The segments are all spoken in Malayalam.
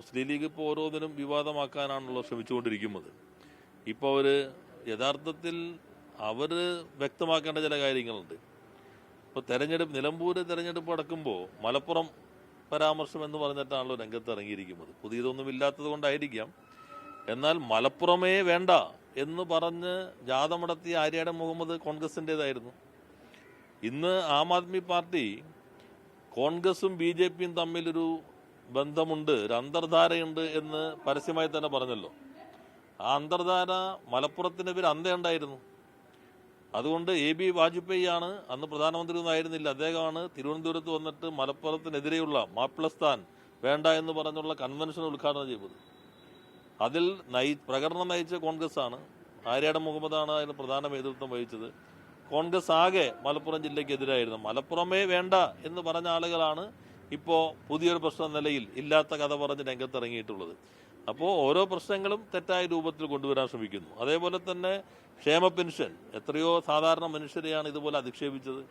മുസ്ലിം ലീഗ് ഇപ്പോൾ ഓരോന്നിനും വിവാദമാക്കാനാണല്ലോ ശ്രമിച്ചുകൊണ്ടിരിക്കുന്നത്. ഇപ്പോൾ അവർ യഥാർത്ഥത്തിൽ അവർ വ്യക്തമാക്കേണ്ട ചില കാര്യങ്ങളുണ്ട്. ഇപ്പോൾ തെരഞ്ഞെടുപ്പ് നിലമ്പൂർ തെരഞ്ഞെടുപ്പ് അടക്കുമ്പോൾ മലപ്പുറം പരാമർശം എന്ന് പറഞ്ഞിട്ടാണല്ലോ രംഗത്ത് ഇറങ്ങിയിരിക്കുന്നത്. പുതിയതൊന്നും ഇല്ലാത്തത് കൊണ്ടായിരിക്കാം. എന്നാൽ മലപ്പുറമേ വേണ്ട എന്ന് പറഞ്ഞ് ജാഥ നടത്തിയ ആര്യാടൻ മുഹമ്മദ് കോൺഗ്രസിന്റെതായിരുന്നു ഇന്ന് ആം ആദ്മി പാർട്ടി കോൺഗ്രസും ബി ജെ പിയും തമ്മിലൊരു ബന്ധമുണ്ട് ഒരു അന്തർധാരയുണ്ട് എന്ന് പരസ്യമായി തന്നെ പറഞ്ഞല്ലോ. ആ അന്തർധാര മലപ്പുറത്തിന്റെ പേര് അന്തയുണ്ടായിരുന്നു അതുകൊണ്ട് എ ബി വാജ്പേയി ആണ് അന്ന് പ്രധാനമന്ത്രി ഒന്നും ആയിരുന്നില്ല. അദ്ദേഹമാണ് തിരുവനന്തപുരത്ത് വന്നിട്ട് മലപ്പുറത്തിനെതിരെയുള്ള മാപ്പിളസ്ഥാൻ വേണ്ട എന്ന് പറഞ്ഞുള്ള കൺവെൻഷൻ ഉദ്ഘാടനം ചെയ്തത്. അതിൽ നയി പ്രകടനം നയിച്ച കോൺഗ്രസ് ആണ്. ആര്യാടൻ മുഹമ്മദാണ് അതിന് പ്രധാന നേതൃത്വം വഹിച്ചത്. കോൺഗ്രസ് ആകെ മലപ്പുറം ജില്ലയ്ക്ക് എതിരായിരുന്നു മലപ്പുറമേ വേണ്ട എന്ന് പറഞ്ഞ ആളുകളാണ് ഇപ്പോൾ പുതിയൊരു പ്രശ്നം നിലയിൽ ഇല്ലാത്ത കഥ പറഞ്ഞ് രംഗത്തിറങ്ങിയിട്ടുള്ളത്. അപ്പോൾ ഓരോ പ്രശ്നങ്ങളും തെറ്റായ രൂപത്തിൽ കൊണ്ടുവരാൻ ശ്രമിക്കുന്നു. അതേപോലെ തന്നെ ക്ഷേമ പെൻഷൻ. എത്രയോ സാധാരണ മനുഷ്യരെയാണ് ഇതുപോലെ അധിക്ഷേപിച്ചത്.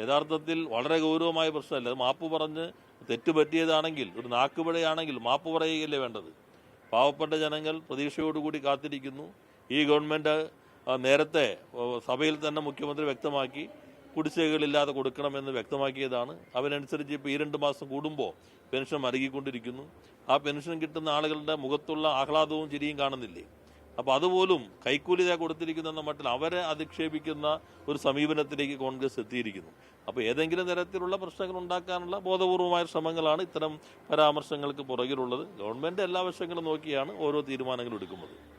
യഥാർത്ഥത്തിൽ വളരെ ഗൗരവമായ പ്രശ്നമല്ല. അത് മാപ്പ് പറഞ്ഞ് തെറ്റ് പറ്റിയതാണെങ്കിൽ ഒരു നാക്കുപിഴയാണെങ്കിൽ മാപ്പ് പറയുകയല്ലേ വേണ്ടത്? പാവപ്പെട്ട ജനങ്ങൾ പ്രതീക്ഷയോടുകൂടി കാത്തിരിക്കുന്നു. ഈ ഗവൺമെന്റ് നേരത്തെ സഭയിൽ തന്നെ മുഖ്യമന്ത്രി വ്യക്തമാക്കി. കുടിശ്ശികകളില്ലാതെ കൊടുക്കണമെന്ന് വ്യക്തമാക്കിയതാണ്. അവനനുസരിച്ച് ഇപ്പോൾ ഈ രണ്ട് മാസം കൂടുമ്പോൾ പെൻഷൻ മരുകിക്കൊണ്ടിരിക്കുന്നു. ആ പെൻഷൻ കിട്ടുന്ന ആളുകളുടെ മുഖത്തുള്ള ആഹ്ലാദവും ചിരിയും കാണുന്നില്ലേ? അപ്പോൾ അതുപോലും കൈക്കൂലിത കൊടുത്തിരിക്കുന്ന കൊടുത്തിരിക്കുന്നു എന്ന മട്ടിൽ അവരെ അധിക്ഷേപിക്കുന്ന ഒരു സമീപനത്തിലേക്ക് കോൺഗ്രസ് എത്തിയിരിക്കുന്നു. അപ്പോൾ ഏതെങ്കിലും തരത്തിലുള്ള പ്രശ്നങ്ങൾ ഉണ്ടാക്കാനുള്ള ബോധപൂർവമായ ശ്രമങ്ങളാണ് ഇത്തരം പരാമർശങ്ങൾക്ക് പുറകിലുള്ളത്. ഗവൺമെന്റ് എല്ലാ വശങ്ങളും നോക്കിയാണ് ഓരോ തീരുമാനങ്ങളും എടുക്കുന്നത്.